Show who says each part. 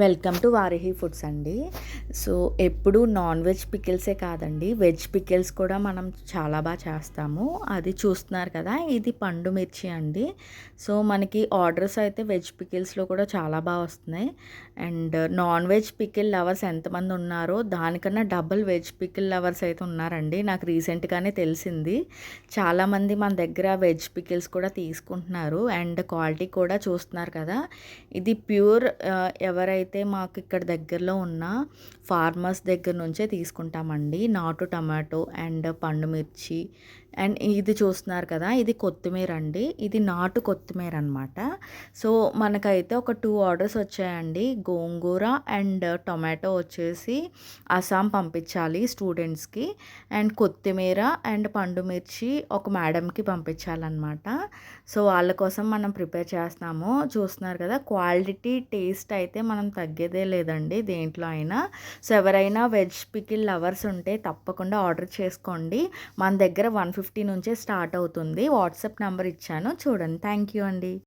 Speaker 1: Welcome to Varahi foods అండి. So ఎప్పుడు non veg పికిల్సే కాదండి. వెజ్ పికిల్స్ కూడా మనం చాలా బాగా చేస్తాము. అది చూస్తున్నారు కదా ఇది పండు మిర్చి అండి. సో మనకి ఆర్డర్స్ అయితే వెజ్ పికిల్స్లో కూడా చాలా బాగా వస్తున్నాయి. And non veg pickle lovers ఎంతమంది ఉన్నారో దానికన్నా డబుల్ వెజ్ పికిల్ లవర్స్ అయితే ఉన్నారండి. నాకు రీసెంట్గానే తెలిసింది. చాలామంది మన దగ్గర వెజ్ పికిల్స్ కూడా తీసుకుంటున్నారు. అండ్ క్వాలిటీ కూడా చూస్తున్నారు కదా ఇది ప్యూర్ ఎవరైతే అయితే మాకు ఇక్కడ దగ్గరలో ఉన్న ఫార్మర్స్ దగ్గర నుంచే తీసుకుంటామండి. నాటు టమాటో అండ్ పండు మిర్చి అండ్ ఇది చూస్తున్నారు కదా ఇది కొత్తిమీర అండి. ఇది నాటు కొత్తిమీర అనమాట సో మనకైతే ఒక టూ ఆర్డర్స్ వచ్చాయండి. గోంగూర అండ్ టొమాటో వచ్చేసి అస్సాం పంపించాలి స్టూడెంట్స్కి. అండ్ కొత్తిమీర అండ్ పండు మిర్చి ఒక మేడంకి పంపించాలన్నమాట. సో వాళ్ళ కోసం మనం ప్రిపేర్ చేస్తున్నాము. చూస్తున్నారు కదా క్వాలిటీ టేస్ట్ అయితే మనం తగ్గేదే లేదండి దేంట్లో అయినా. సో ఎవరైనా వెజ్ పికిల్ లవర్స్ ఉంటే తప్పకుండా ఆర్డర్ చేసుకోండి. మన దగ్గర వన్ ఫిఫ్టీ నుంచే స్టార్ట్ అవుతుంది. వాట్సాప్ నెంబర్ ఇచ్చాను. చూడండి. థ్యాంక్ యూ అండి.